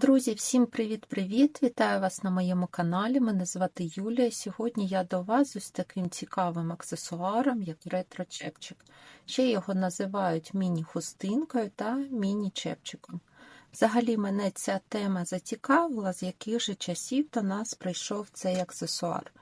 Друзі, всім привіт-привіт! Вітаю вас на моєму каналі. Мене звати Юлія. Сьогодні я до вас з таким цікавим аксесуаром, як ретро-чепчик. Ще його називають міні-хустинкою та міні-чепчиком. Взагалі мене ця тема зацікавила, з яких же часів до нас прийшов цей аксесуар.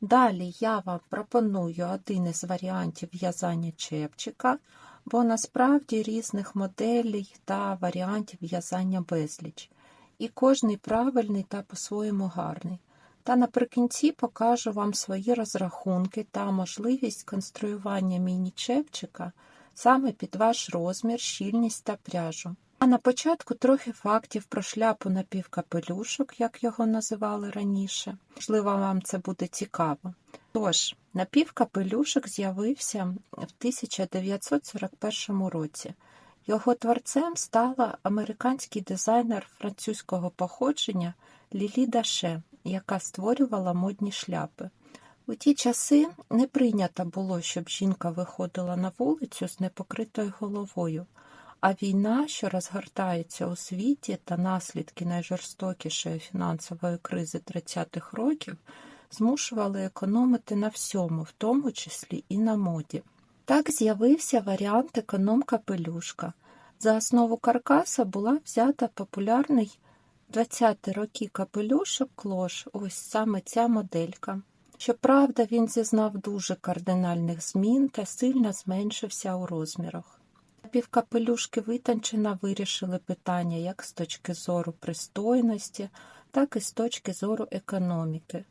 Далі я вам пропоную один із варіантів в'язання чепчика бо насправді різних моделей та варіантів в'язання безліч, і кожний правильний та по-своєму гарний. Та наприкінці покажу вам свої розрахунки та можливість конструювання міні-чепчика саме під ваш розмір, щільність та пряжу. А на початку трохи фактів про шляпу напівкапелюшок, як його називали раніше. Можливо, вам це буде цікаво. Тож, напівкапелюшок з'явився в 1941 році. Його творцем стала американський дизайнер французького походження Лілі Даше, яка створювала модні шляпи. У ті часи не прийнято було, щоб жінка виходила на вулицю з непокритою головою, а війна, що розгортається у світі, та наслідки найжорстокішої фінансової кризи 30-х років змушували економити на всьому, в тому числі і на моді. Так з'явився варіант економ-капелюшка. За основу каркаса була взята популярний 20-ті роки капелюшок клош, ось саме ця моделька. Щоправда, він зізнав дуже кардинальних змін та сильно зменшився у розмірах. Півкапелюшки витончено вирішили питання як з точки зору пристойності, так і з точки зору економіки.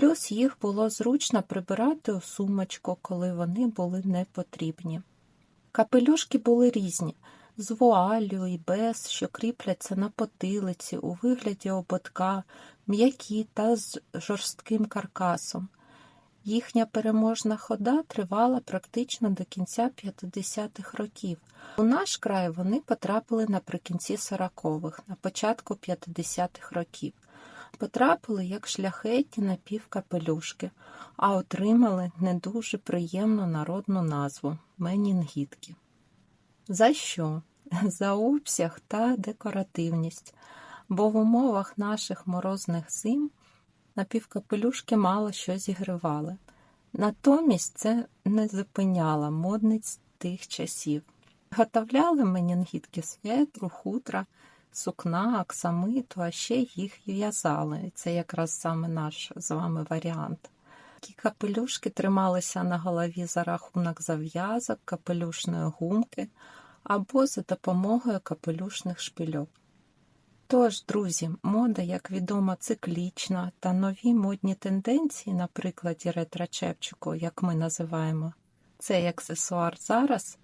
Плюс їх було зручно прибирати у сумочку, коли вони були не потрібні. Капелюшки були різні з вуаллю і без, що кріпляться на потилиці у вигляді ободка, м'які та з жорстким каркасом. Їхня переможна хода тривала практично до кінця 50-х років. У наш край вони потрапили наприкінці 40-х, на початку 50-х років потрапили як шляхетні напівкапелюшки, а отримали не дуже приємну народну назву менінгітки. За що? За обсяг та декоративність, бо в умовах наших морозних зим напівкапелюшки мало що зігривали. Натомість це не зупиняло модниць тих часів. Готовляли менінгітки светру, хутра сукна, аксамиту, а ще їх в'язали. Це якраз саме наш з вами варіант. Такі капелюшки трималися на голові за рахунок зав'язок, капелюшної гумки або за допомогою капелюшних шпильок. Тож, друзі, мода, як відомо, циклічна, та нові модні тенденції, на прикладі ретро-чепчику, як ми називаємо цей аксесуар зараз,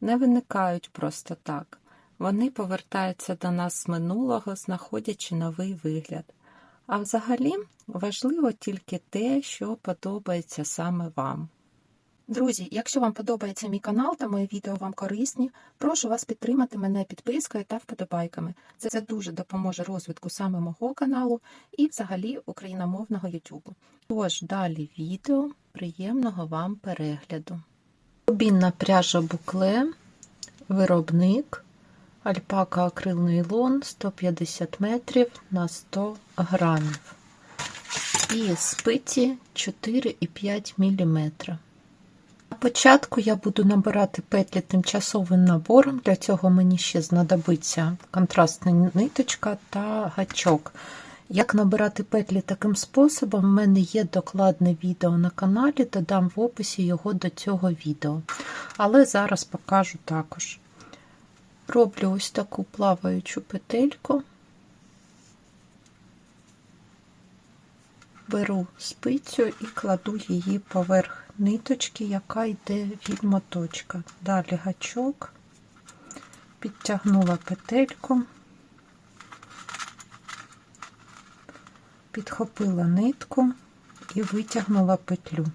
не виникають просто так. Вони повертаються до нас з минулого, знаходячи новий вигляд. А взагалі важливо тільки те, що подобається саме вам. Друзі, якщо вам подобається мій канал та мої відео вам корисні, прошу вас підтримати мене підпискою та вподобайками. Це, це дуже допоможе розвитку саме мого каналу і взагалі україномовного YouTube. Тож, далі відео, приємного вам перегляду. Обінна пряжа букле, виробник. Альпака акрил нейлон 150 метрів на 100 грамів. І спиці 4,5 мм. На початку я буду набирати петлі тимчасовим набором. Для цього мені ще знадобиться контрастна ниточка та гачок. Як набирати петлі таким способом, в мене є докладне відео на каналі, додам в описі його до цього відео. Але зараз покажу також. Роблю ось таку плаваючу петельку, беру спицю і кладу її поверх ниточки, яка йде від моточка. Далі гачок, підтягнула петельку, підхопила нитку і витягнула петлю.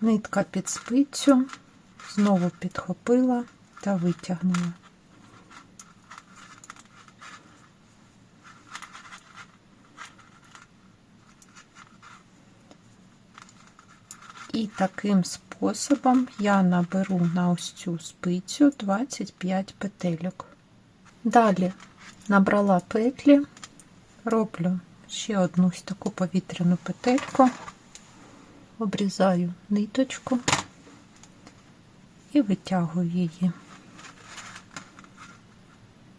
Нитка під спицю, знову підхопила та витягнула. І таким способом я наберу на ось цю спицю 25 петельок. Далі набрала петлі, роблю ще одну таку повітряну петельку, обрізаю ниточку і витягую її.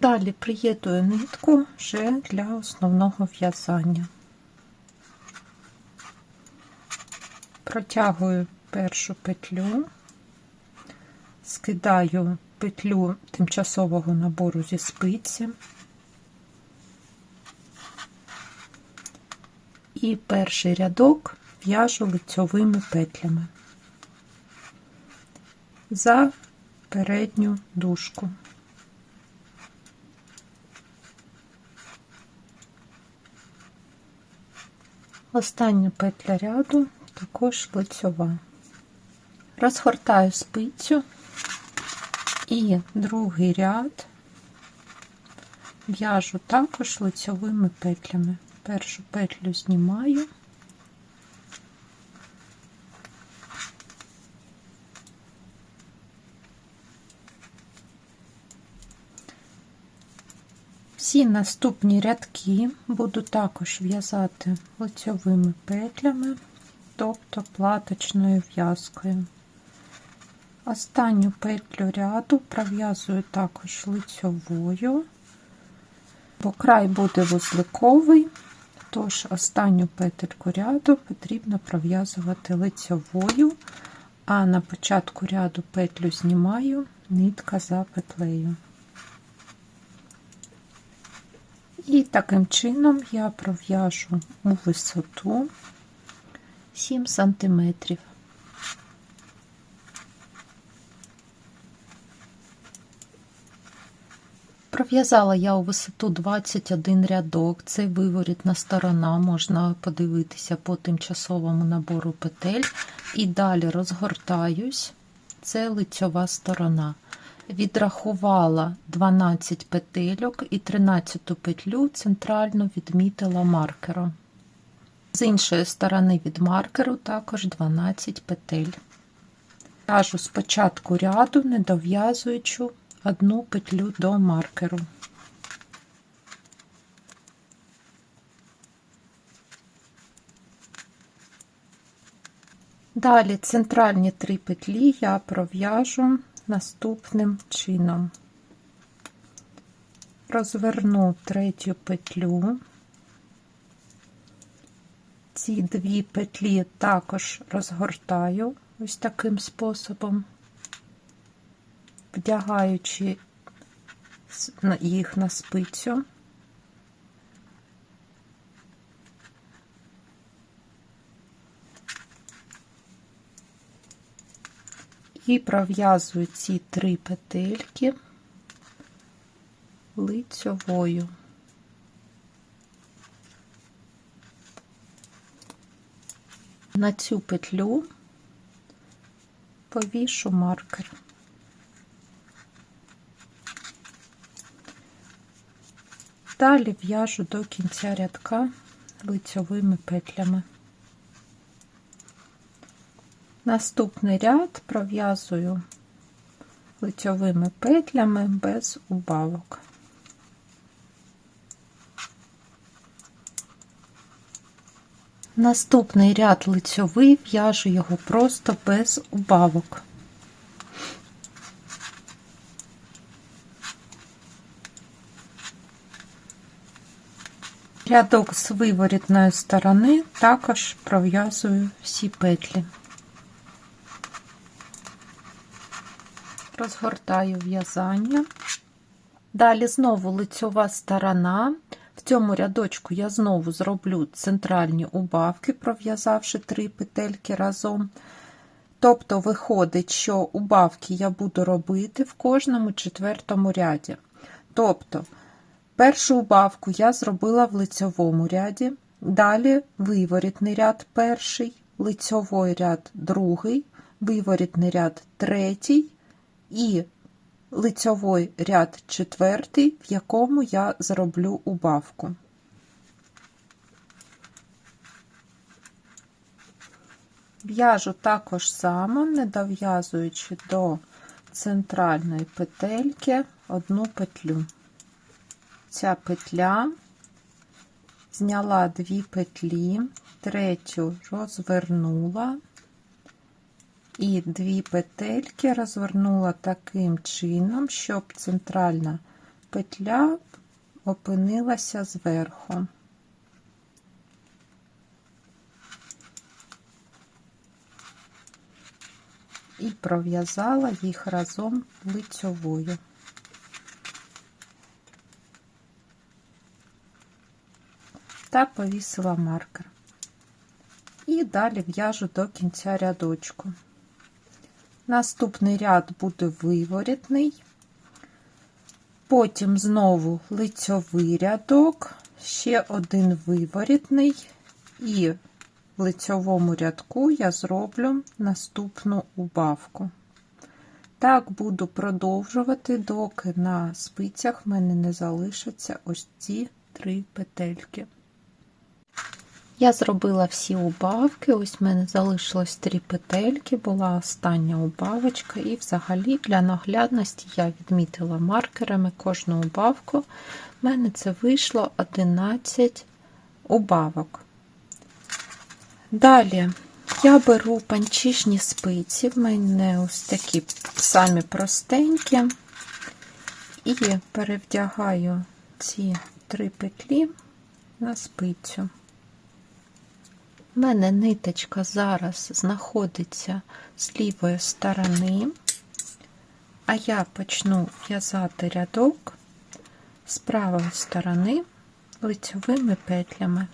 Далі приєдную нитку вже для основного в'язання. Протягую першу петлю, скидаю петлю тимчасового набору зі спиці і перший рядок в'яжу лицьовими петлями за передню дужку. Остання петля ряду також лицьова. Розгортаю спицю і другий ряд в'яжу також лицьовими петлями. Першу петлю знімаю. Всі наступні рядки буду також в'язати лицьовими петлями, тобто платочною в'язкою. Останню петлю ряду пров'язую також лицьовою, бо край буде вузликовий, тож останню петельку ряду потрібно пров'язувати лицьовою, а на початку ряду петлю знімаю нитка за петлею. І таким чином я пров'яжу у висоту 7 сантиметрів. Пров'язала я у висоту 21 рядок, це виворітна сторона, можна подивитися по тимчасовому набору петель. І далі розгортаюсь, це лицьова сторона. Відрахувала 12 петельок і 13 петлю центрально відмітила маркером. З іншої сторони від маркеру також 12 петель. В'яжу спочатку ряду, не дов'язуючи одну петлю до маркеру. Далі центральні три петлі я пров'яжу наступним чином. Розверну третю петлю. Ці дві петлі також розгортаю ось таким способом вдягаючи їх на спицю. І пров'язую ці три петельки лицьовою. На цю петлю повішу маркер. Далі в'яжу до кінця рядка лицьовими петлями. Наступний ряд пров'язую лицьовими петлями без убавок. Наступний ряд лицьовий в'яжу його просто без убавок. Рядок з виворітної сторони також пров'язую всі петлі. Розгортаю в'язання. Далі знову лицьова сторона. Цьому рядочку я знову зроблю центральні убавки, пров'язавши три петельки разом. Тобто, виходить, що убавки я буду робити в кожному четвертому ряді. Тобто, Першу убавку я зробила в лицьовому ряді, далі виворітний ряд перший, лицьовий ряд другий, виворітний ряд третій і лицьовий ряд четвертий, в якому я зроблю убавку. В'яжу також само, не дов'язуючи до центральної петельки одну петлю. ця петля, зняла дві петлі, третю розвернула і дві петельки розвернула таким чином, щоб центральна петля опинилася зверху. І пров'язала їх разом лицьовою. Та повісила маркер. І далі в'яжу до кінця рядочку. Наступний ряд буде виворітний, потім знову лицьовий рядок, ще один виворітний, і в лицьовому рядку я зроблю наступну убавку. Так буду продовжувати, доки на спицях в мене не залишаться ось ці три петельки. Я зробила всі убавки, ось в мене залишилось три петельки, була остання убавочка, і взагалі для наглядності я відмітила маркерами кожну убавку. В мене це вийшло 11 убавок. Далі я беру панчішні спиці, в мене ось такі самі простенькі, і перевдягаю ці три петлі на спицю. Мене ниточка зараз знаходиться з лівої сторони, а я почну в'язати рядок з правої сторони лицьовими петлями.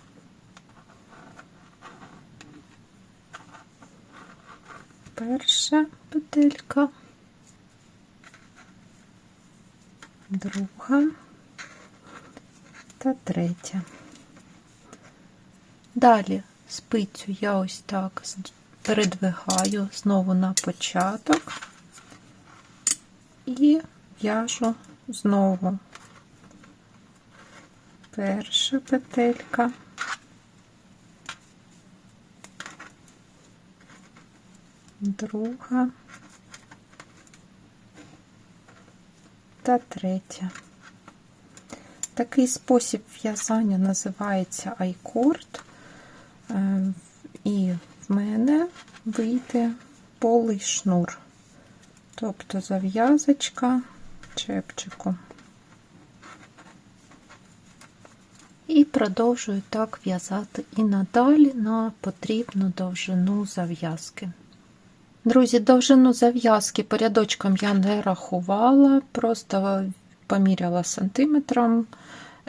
Перша петелька, друга та третя. Далі спицю. Я ось так передвигаю знову на початок. І в'яжу знову. Перша петелька, друга. Та третя. Такий спосіб в'язання називається айкорд. Е, і в мене вийде полий шнур, тобто зав'язочка чепчику. І продовжую так в'язати і надалі на потрібну довжину зав'язки. Друзі, довжину зав'язки по рядочкам я не рахувала, просто поміряла сантиметром.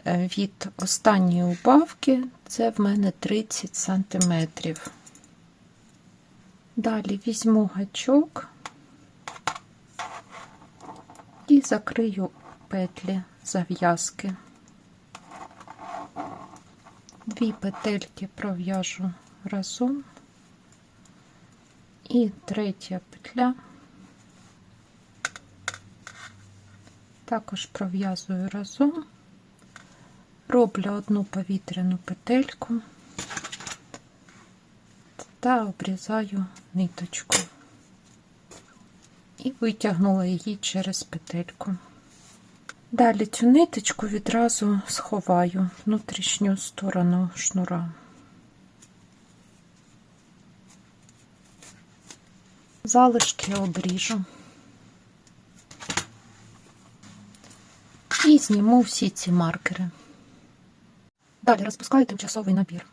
Е, від останньої убавки це в мене 30 см. Далі візьму гачок і закрию петлі зав'язки. Дві петельки пров'яжу разом і третя петля також пров'язую разом роблю одну повітряну петельку та обрізаю ниточку і витягнула її через петельку. Далі цю ниточку відразу сховаю внутрішню сторону шнура. Залишки обріжу і зніму всі ці маркери. Далі розпускаю тимчасовий набір.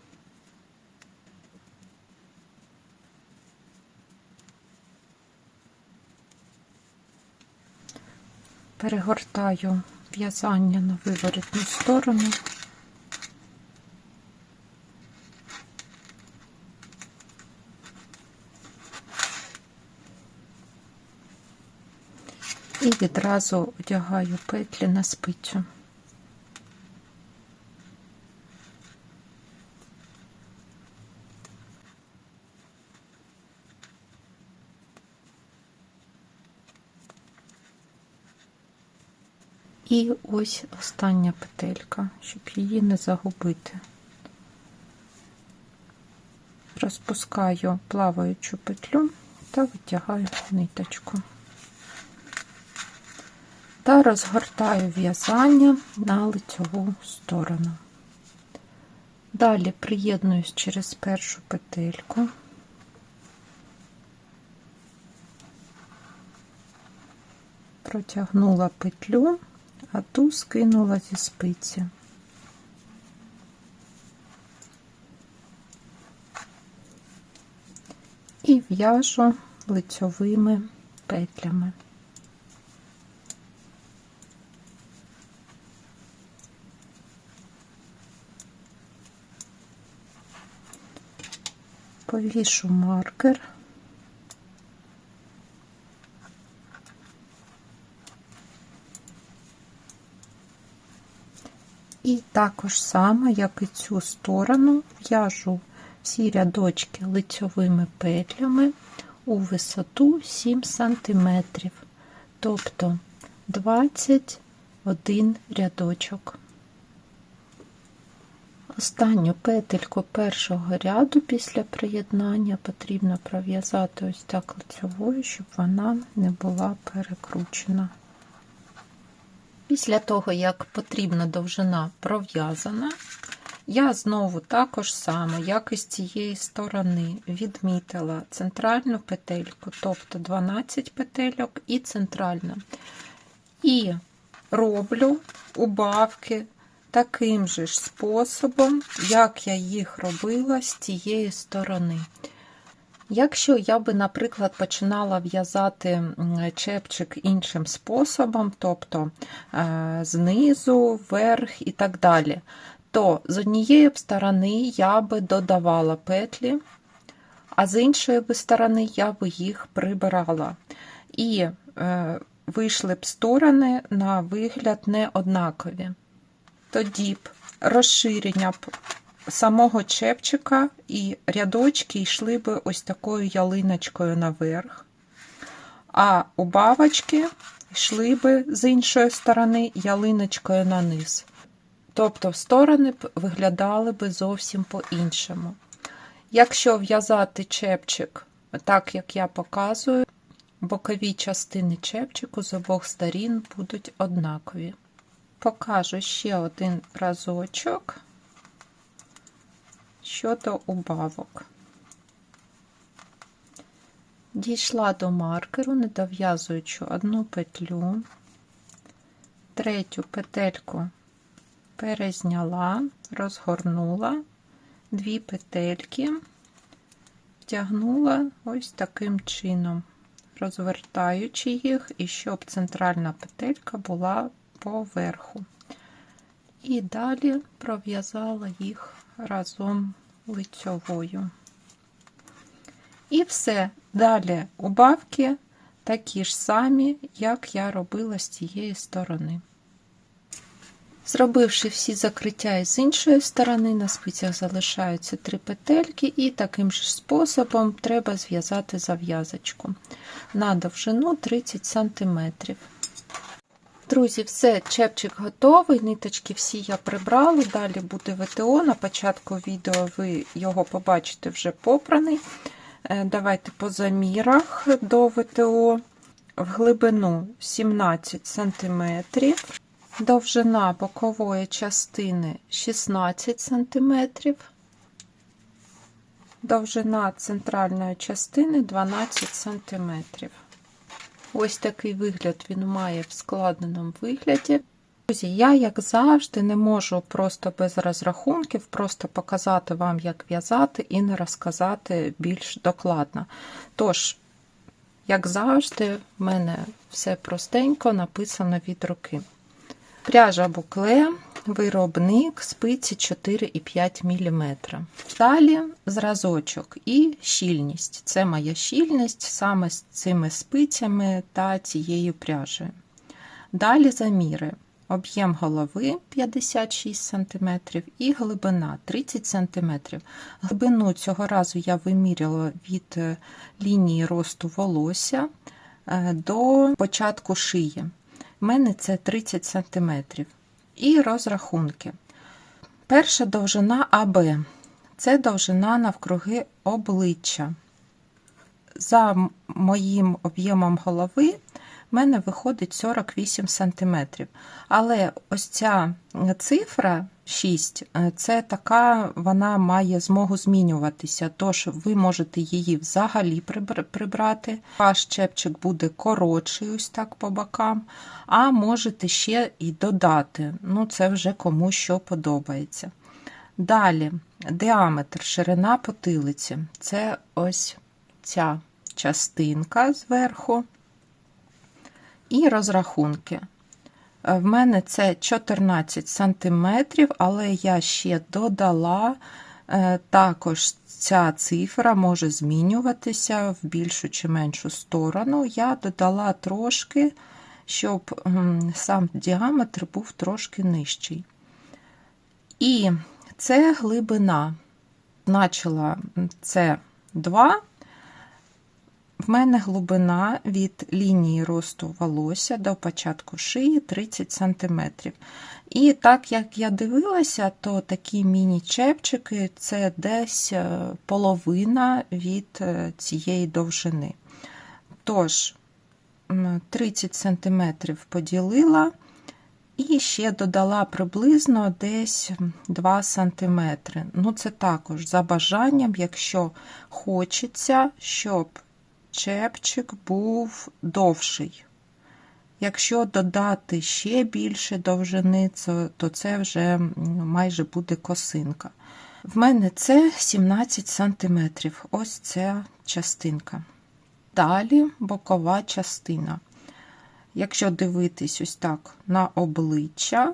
Перегортаю в'язання на виворітну сторону. І відразу одягаю петлі на спицю. І ось остання петелька, щоб її не загубити. Розпускаю плаваючу петлю та витягаю ниточку. та розгортаю в'язання на лицьову сторону. Далі приєднуюсь через першу петельку. Протягнула петлю, а ту скинула зі спиці. І в'яжу лицьовими петлями. Повішу маркер. І також саме, як і цю сторону, в'яжу всі рядочки лицьовими петлями у висоту 7 см, тобто 21 рядочок. Останню петельку першого ряду після приєднання потрібно пров'язати ось так лицьовою, щоб вона не була перекручена. Після того, як потрібна довжина пров'язана, я знову також само, як і з цієї сторони, відмітила центральну петельку, тобто 12 петельок і центральна. І роблю убавки таким же ж способом, як я їх робила з цієї сторони. Якщо я би, наприклад, починала в'язати чепчик іншим способом, тобто е, знизу, вверх і так далі, то з однієї сторони я би додавала петлі, а з іншої сторони я би їх прибирала. І е, вийшли б сторони на вигляд не однакові. Тоді б розширення самого чепчика і рядочки йшли би ось такою ялиночкою наверх, а убавочки йшли би з іншої сторони ялиночкою на низ. Тобто сторони б виглядали би зовсім по-іншому. Якщо в'язати чепчик так, як я показую, бокові частини чепчику з обох сторін будуть однакові. Покажу ще один разочок щодо убавок. Дійшла до маркеру, не дов'язуючи одну петлю, третю петельку перезняла, розгорнула дві петельки, втягнула ось таким чином, розвертаючи їх, і щоб центральна петелька була поверху. І далі пров'язала їх разом лицьовою. І все. Далі убавки такі ж самі, як я робила з цієї сторони. Зробивши всі закриття із іншої сторони, на спицях залишаються три петельки, і таким же способом треба зв'язати зав'язочку на довжину 30 см. Друзі, все, чепчик готовий, ниточки всі я прибрала. Далі буде ВТО. На початку відео ви його побачите вже попраний. Е, давайте по замірах до ВТО в глибину 17 см, довжина бокової частини 16 см, довжина центральної частини 12 см. Ось такий вигляд він має в складеному вигляді. Друзі, я, як завжди, не можу просто без розрахунків, просто показати вам, як в'язати, і не розказати більш докладно. Тож, як завжди, в мене все простенько написано від руки. Пряжа букле, виробник спиці 4,5 мм. Далі зразочок і щільність. Це моя щільність саме з цими спицями та цією пряжею. Далі заміри. Об'єм голови 56 см і глибина 30 см. Глибину цього разу я виміряла від е, лінії росту волосся е, до початку шиї. У мене це 30 см. І розрахунки. Перша довжина АБ це довжина навкруги обличчя. За моїм об'ємом голови, в в мене виходить 48 см. Але ось ця цифра 6, це така, вона має змогу змінюватися. Тож ви можете її взагалі прибрати. Ваш чепчик буде коротший, ось так по бокам, а можете ще і додати. Ну, це вже кому що подобається. Далі, діаметр, ширина потилиці. Це ось ця частинка зверху. І розрахунки. В мене це 14 см, але я ще додала, е, також ця цифра може змінюватися в більшу чи меншу сторону. Я додала трошки, щоб сам діаметр був трошки нижчий. І це глибина. Значила це 2. В мене глибина від лінії росту волосся до початку шиї 30 см. І так як я дивилася, то такі міні-чепчики це десь е, половина від е, цієї довжини. Тож, 30 см поділила і ще додала приблизно десь 2 см. Ну, це також за бажанням, якщо хочеться, щоб чепчик був довший. Якщо додати ще більше довжини, то це вже майже буде косинка. В мене це 17 см. Ось ця частинка. Далі бокова частина. Якщо дивитись ось так на обличчя,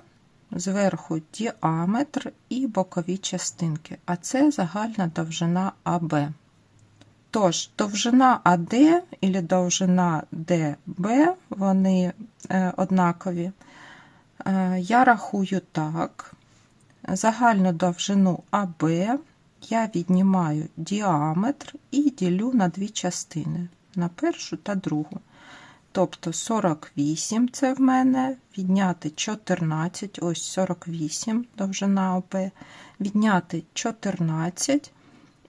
зверху діаметр і бокові частинки, а це загальна довжина АБ. Тож, довжина АД і довжина ДБ, вони е, однакові. Е, я рахую так. Загальну довжину АБ я віднімаю діаметр і ділю на дві частини на першу та другу. Тобто 48 це в мене, відняти 14, ось 48 довжина ОП, відняти 14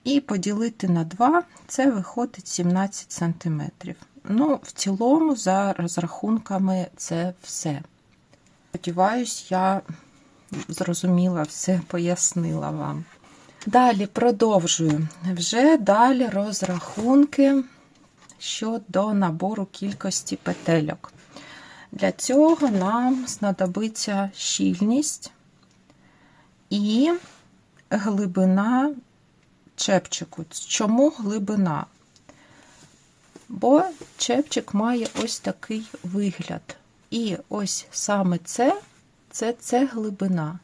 і поділити на 2, це виходить 17 см. Ну, в цілому, за розрахунками, це все. Сподіваюсь, я зрозуміла все, пояснила вам. Далі продовжую. Вже далі розрахунки щодо набору кількості петельок. Для цього нам знадобиться щільність і глибина чепчику. Чому глибина? Бо чепчик має ось такий вигляд. І ось саме це це, це глибина.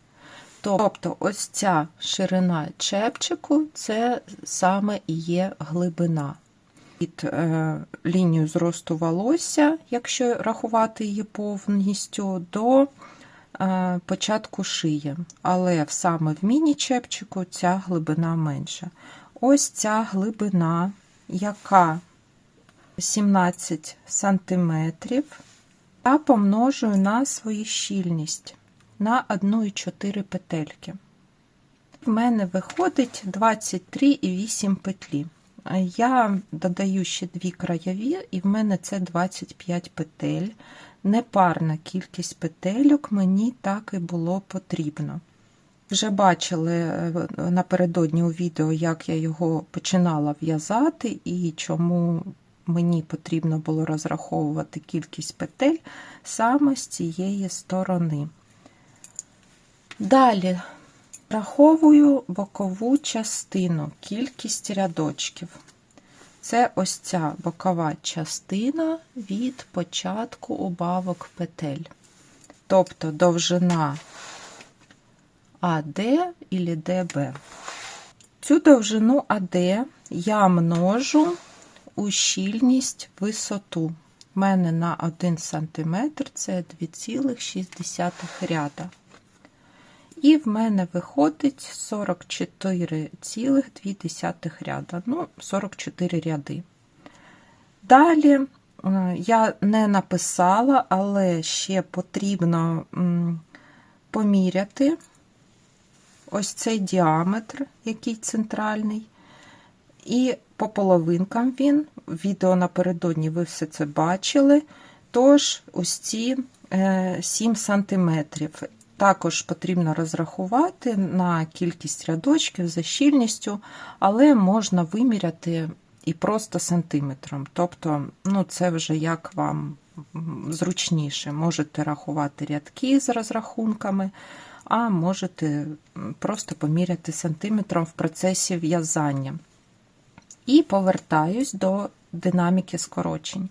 Тобто, ось ця ширина чепчику це саме і є глибина. Від е, лінію зросту волосся, якщо рахувати її повністю, до початку шиї. Але саме в міні-чепчику ця глибина менша. Ось ця глибина, яка 17 см, я помножую на свою щільність на 1,4 петельки. В мене виходить 23,8 петлі. Я додаю ще дві краєві, і в мене це 25 петель. Непарна кількість петельок мені так і було потрібно. Вже бачили е, напередодні у відео, як я його починала в'язати, і чому мені потрібно було розраховувати кількість петель саме з цієї сторони. Далі Раховую бокову частину, кількість рядочків. Це ось ця бокова частина від початку убавок петель. Тобто довжина АД і ДБ. Цю довжину АД я множу у щільність висоту. У мене на 1 см це 2,6 ряда. І в мене виходить 44,2 ряда. Ну, 44 ряди. Далі е, я не написала, але ще потрібно поміряти ось цей діаметр, який центральний. І по половинкам він, відео напередодні ви все це бачили. Тож, ось ці е, 7 см. Також потрібно розрахувати на кількість рядочків за щільністю, але можна виміряти і просто сантиметром. Тобто, ну, це вже як вам зручніше. Можете рахувати рядки з розрахунками, а можете просто поміряти сантиметром в процесі в'язання. І повертаюсь до динаміки скорочень.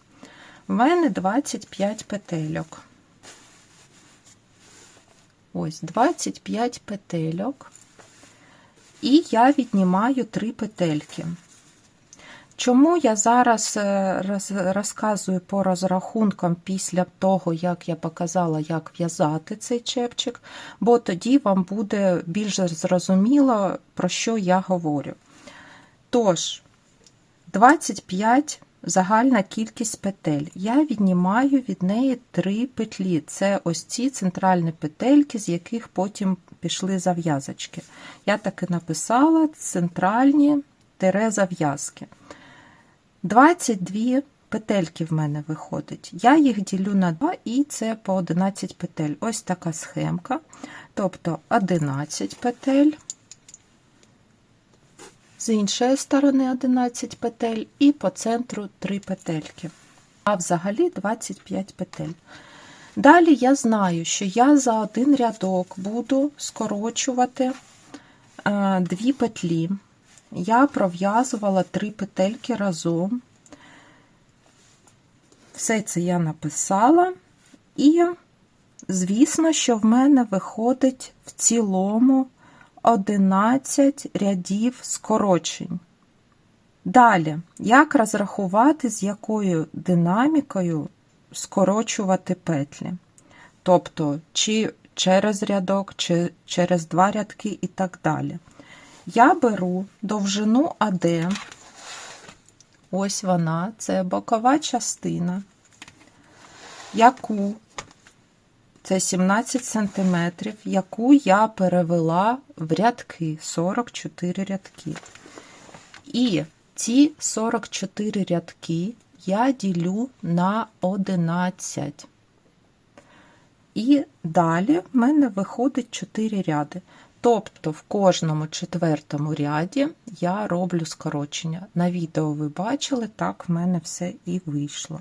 У мене 25 петельок. Ось 25 петельок. І я віднімаю 3 петельки. Чому я зараз е, розказую по розрахункам після того, як я показала, як в'язати цей чепчик, бо тоді вам буде більш зрозуміло, про що я говорю. Тож, 25 загальна кількість петель. Я віднімаю від неї 3 петлі. Це ось ці центральні петельки, з яких потім пішли зав'язочки. Я так і написала центральні тире зав'язки. 22 петельки в мене виходить. Я їх ділю на 2 і це по 11 петель. Ось така схемка. Тобто 11 петель, з іншої сторони 11 петель і по центру 3 петельки. А взагалі 25 петель. Далі я знаю, що я за один рядок буду скорочувати е, дві петлі. Я пров'язувала три петельки разом. Все це я написала. І, звісно, що в мене виходить в цілому 11 рядів скорочень. Далі, як розрахувати, з якою динамікою скорочувати петлі? Тобто, чи через рядок, чи через два рядки і так далі. Я беру довжину АД, ось вона, це бокова частина, яку це 17 см, яку я перевела в рядки 44 рядки. І ці 44 рядки я ділю на 11. І далі в мене виходить 4 ряди. Тобто в кожному четвертому ряді я роблю скорочення. На відео ви бачили, так в мене все і вийшло.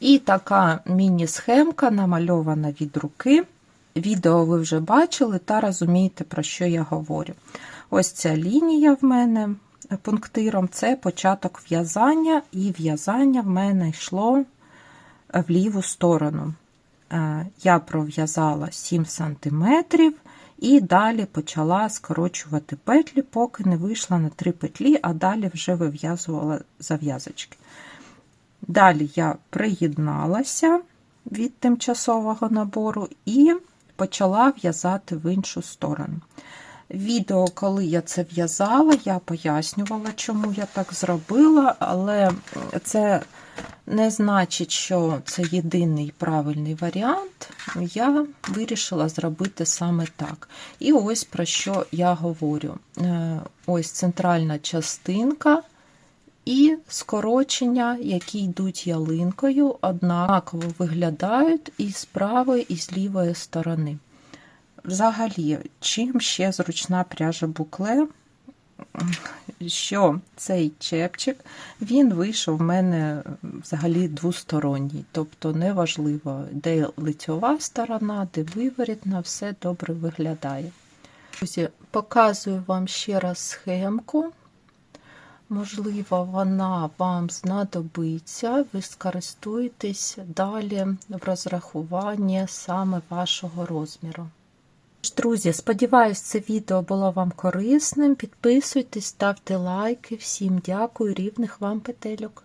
І така міні-схемка намальована від руки. Відео ви вже бачили та розумієте, про що я говорю. Ось ця лінія в мене пунктиром це початок в'язання, і в'язання в мене йшло в ліву сторону. Я пров'язала 7 см і далі почала скорочувати петлі, поки не вийшла на три петлі, а далі вже вив'язувала зав'язочки. Далі я приєдналася від тимчасового набору і почала в'язати в іншу сторону. Відео, коли я це в'язала, я пояснювала, чому я так зробила, але це не значить, що це єдиний правильний варіант. Я вирішила зробити саме так. І ось про що я говорю: ось центральна частинка і скорочення, які йдуть ялинкою, однаково виглядають і з правої, і з лівої сторони. Взагалі, чим ще зручна пряжа букле, що цей чепчик, він вийшов в мене взагалі двосторонній. Тобто неважливо, де лицьова сторона, де виворітна, все добре виглядає. Друзі, показую вам ще раз схемку. Можливо, вона вам знадобиться, ви скористуєтесь далі в розрахуванні саме вашого розміру. Друзі, сподіваюсь, це відео було вам корисним. Підписуйтесь, ставте лайки. Всім дякую, рівних вам петельок.